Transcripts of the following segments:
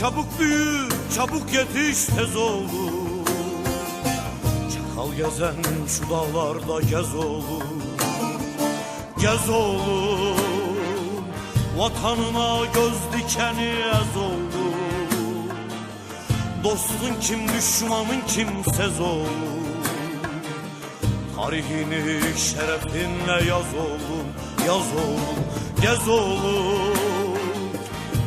Çabuk büyü, çabuk yetiş tez oğlum Çakal gezen şu dağlarda gez oğlum Gez oğlum Vatanına göz dikeni ez oğlum Dostun kim düşmanın kimsez oğlum Tarihini şerefinle yaz oğlum Yaz oğlum, gez oğlum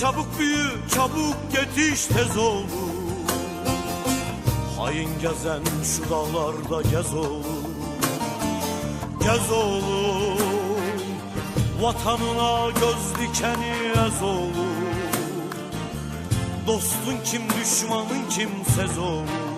Çabuk büyü, çabuk yetiş tez oğlum Hain gezen şu dağlarda gez oğlum Gez oğlum Vatanına göz dikeni ez oğlum Dostun kim düşmanın kimsez oğlum